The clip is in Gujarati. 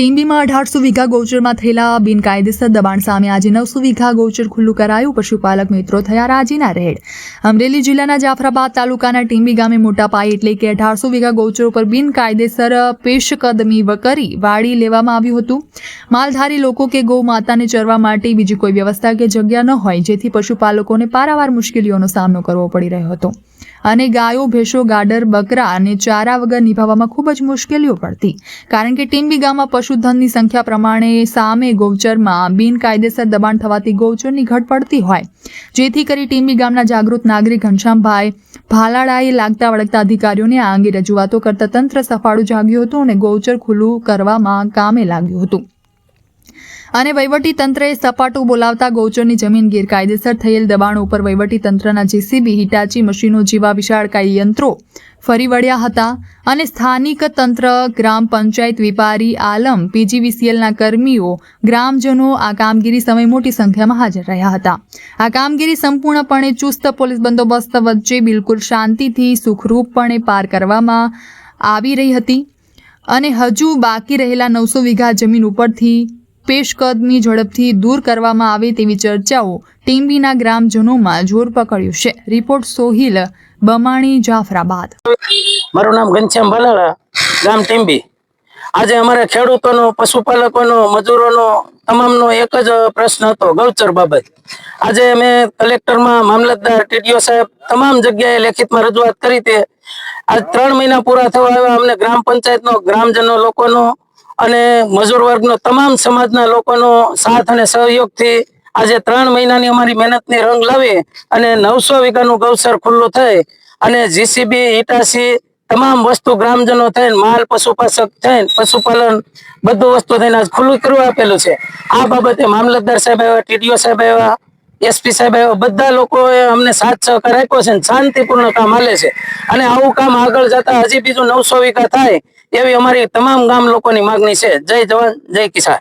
ટીંબીમાં અઢારસો વીઘા ગૌચરમાં થયેલા બિનકાયદેસર દબાણ સામે આજે નવસો વીઘા ગૌચર ખુલ્લું કરાયું. પશુપાલક મિત્રો થયા રાજીના રેડ. અમરેલી જિલ્લાના જાફરાબાદ તાલુકાના ટીંબી ગામે મોટા પાયે એટલે કે અઢારસો વીઘા ગૌચર ઉપર બિનકાયદેસર પેશકદમી કરી વાડી લેવામાં આવ્યું હતું. માલધારી લોકો કે ગૌ માતાને ચરવા માટે બીજી કોઈ વ્યવસ્થા કે જગ્યા ન હોય, જેથી પશુપાલકોને પારાવાર મુશ્કેલીઓનો સામનો કરવો પડી રહ્યો હતો. અને ગાયો, ભેંસો, ગાડર, બકરા અને ચારા વગર નિભાવવામાં ખૂબ જ મુશ્કેલીઓ પડતી. કારણ કે ટીમ્બી ગામમાં પશુધનની સંખ્યા પ્રમાણે સામે ગૌચરમાં બિનકાયદેસર દબાણ થવાથી ગૌચરની ઘટ પડતી હોય. જેથી કરી ટીમ્બી ગામના જાગૃત નાગરિક ઘનશ્યામભાઈ ભાલાળાએ લાગતા વળગતા અધિકારીઓને આ અંગે રજૂઆતો કરતા તંત્ર સફાળું જાગ્યું હતું અને ગૌચર ખુલ્લું કરવામાં કામે લાગ્યું હતું. અને તંત્રએ સપાટું બોલાવતા ગૌચરની જમીન ગેરકાયદેસર થયેલ દબાણો ઉપર તંત્રના જેસીબી, હિટાચી મશીનો જેવા વિશાળકાય યંત્રો ફરી વળ્યા હતા અને સ્થાનિક તંત્ર, ગ્રામ પંચાયત વેપારી, આલમ, પીજીવીસીએલના કર્મીઓ, ગ્રામજનો આ કામગીરી સમય મોટી સંખ્યામાં હાજર રહ્યા હતા. આ કામગીરી સંપૂર્ણપણે ચુસ્ત પોલીસ બંદોબસ્ત વચ્ચે બિલકુલ શાંતિથી, સુખરૂપપણે પાર કરવામાં આવી રહી હતી અને હજુ બાકી રહેલા નવસો વીઘા જમીન ઉપરથી પેશકદમી ઝડપથી દૂર કરવામાં આવે તેવી ચર્ચાઓ ટીમ્બીના ગ્રામજનોમાં જોર પકડ્યું છે. રિપોર્ટ સોહિલ બમાણી, જાફરાબાદ. મારું નામ ઘનશ્યામ ભલાળા, ગામ ટીમ્બી આજે અમારા ખેડૂતોનો, પશુપાલકોનો, મજૂરોનો તમામનો એક જ પ્રશ્ન હતો, ગૌચર બાબત. આજે અમે કલેક્ટરમાં મામલતદાર ટીડીઓ સાહેબ તમામ જગ્યાએ લેખિતમાં રજૂઆત કરી તે. આજ ત્રણ મહિના પૂરા થવા આવ્યા અમને ગ્રામ પંચાયતનો, ગ્રામજનો લોકોનો અને મજૂર વર્ગનો તમામ સમાજના લોકોનો સાથ અને સહયોગથી આજે ત્રણ મહિનાની અમારી મહેનતની રંગ લાવી અને નવસો વીઘાનું ગૌસર ખુલ્લું થઈ અને જીસીબી ઈટાસી તમામ વસ્તુ ગ્રામજનો થઈને, માલ પશુપાસક થઈને, પશુપાલન બધું વસ્તુ થઈને આજ ખુલ્લું કરવા આપેલું છે. આ બાબતે મામલતદાર સાહેબ આવ્યા, ટીડીઓ સાહેબ આવ્યા, એસપી સાહેબ આવ્યા, બધા લોકોએ અમને સાથ સહકાર આપ્યો છે શાંતિપૂર્ણ કામ હાલે છે. અને આવું કામ આગળ જતા હજી બીજું નવસો વીઘા થાય એવી અમારી તમામ ગામ લોકોની માગણી છે. જય જવાન જય કિસાન.